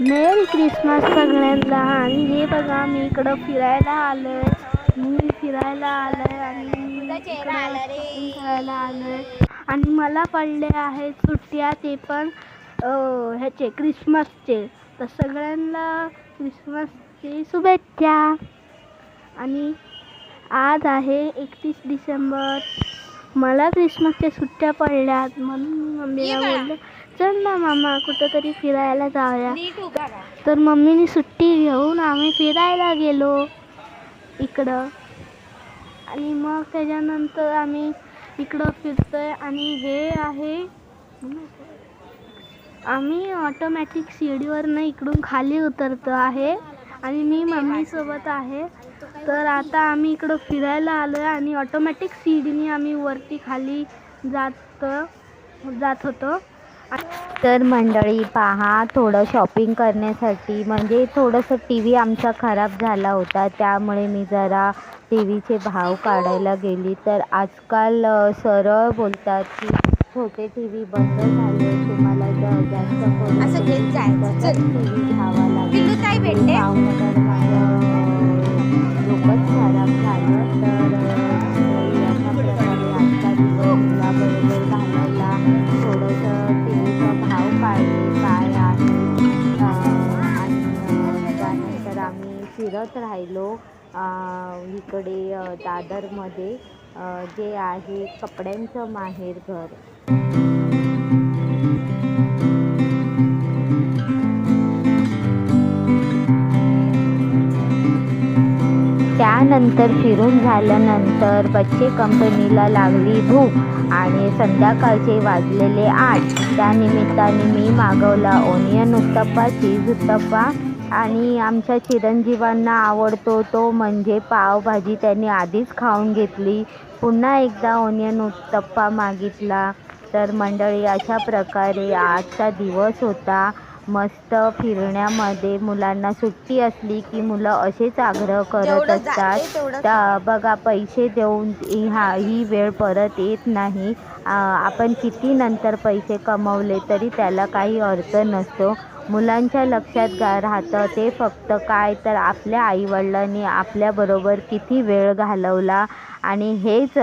मेरी Christmas सगळ्यांना आणि हे बघा मी इकडं फिरायला आलोय. मी फिरायला आलोय आणि करायला आलोय. आणि मला पडले आहेत सुट्ट्या ते पण ह्याचे क्रिसमसचे. तर सगळ्यांना क्रिसमसची शुभेच्छा. आणि आज आहे एकतीस डिसेंबर. मला क्रिसमसच्या सुट्ट्या पडल्यात म्हणून मी मम्मीला बोलले चल ना मामा कुठंतरी फिरायला जाऊया. तर मम्मीने सुट्टी घेऊन आम्ही फिरायला गेलो इकडं. आणि मग त्याच्यानंतर आम्ही इकडं फिरतोय आणि हे आहे आम्ही ऑटोमॅटिक सीडीवरनं इकडून खाली उतरतो आहे. आणि मी मम्मीसोबत आहे. तर आता आम्ही इकडं फिरायला आलो आहे आणि ऑटोमॅटिक सीडीने आम्ही वरती खाली जात जात होतो. तर मंडळी पहा थोडं शॉपिंग करण्यासाठी म्हणजे थोडंसं टी व्ही आमचा खराब झाला होता त्यामुळे मी जरा टी व्हीचे भाव काढायला गेली तर आजकाल सरळ बोलतात की छोटे टी व्ही बंद झाले तुम्हाला जास्त करून असं घेत जायचं. चल. टी व्ही घ्यावा लागेल फिरत राहिलो. इकडे दादरमध्ये जे आहे कपड्यांचं माहेर घर. त्यानंतर फिरून झाल्यानंतर बच्चे कंपनीला लागली भूक आणि संध्याकाळचे वाजलेले आठ. त्यानिमित्ताने मी मागवला ओनियन उत्तप्पा चीज उत्तप्पा आणि आमच्या चिरंजीवांना आवडतो तो म्हणजे पावभाजी. त्यांनी आधीच खाऊन घेतली. पुन्हा एकदा ओनियन उत्तप्पा मागितला. तर मंडळी अशा प्रकारे आजचा दिवस होता. मस्त फिरण्यामध्ये मुलांना सुट्टी असली की मुलं असेच आग्रह करत असतात. त्या बघा पैसे देऊन ह्या ही वेळ परत येत नाही. आपण किती नंतर पैसे कमवले तरी त्याला काही अर्थ नसतो. मुलांच्या लक्षात गा राहतं. ते फक्त काय तर आपल्या आईवडिलांनी आपल्याबरोबर किती वेळ घालवला आणि हेच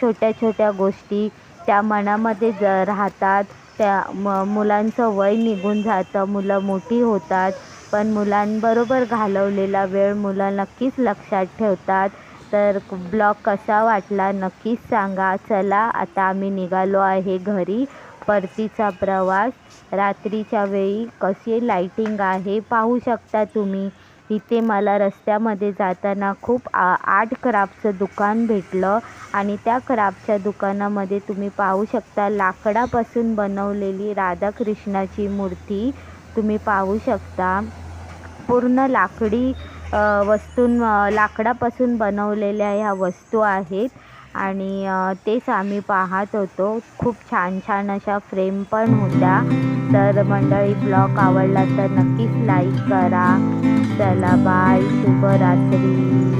छोट्या छोट्या गोष्टी त्या मनामध्ये ज राहतात. त्या म मुलांचं वय निघून जातं. मुलं मोठी होतात. पण मुलांबरोबर घालवलेला वेळ मुलं नक्कीच लक्षात ठेवतात. तर ब्लॉग कसा वाटला नक्कीच सांगा. चला आता आम्ही निघालो आहे घरी. परतीचा प्रवास. रात्रीच्या वेळी कशी लाईटिंग आहे पाहू शकता तुम्ही. इथे मला रस्त्यामध्ये जाताना खूप आ आर्ट क्राफ्टचं दुकान भेटलं. आणि त्या क्राफ्टच्या दुकानामध्ये तुम्ही पाहू शकता लाकडापासून बनवलेली राधाकृष्णाची मूर्ती. तुम्ही पाहू शकता पूर्ण लाकडी वस्तूं लाकडापासून बनवलेल्या ह्या वस्तू आहेत. आणि तेच आम्ही पाहत होतो. खूप छान छान अशा फ्रेम पण होत्या. तर मंडळी ब्लॉग आवडला तर नक्कीच लाईक करा. चला बाय. शुभरात्री.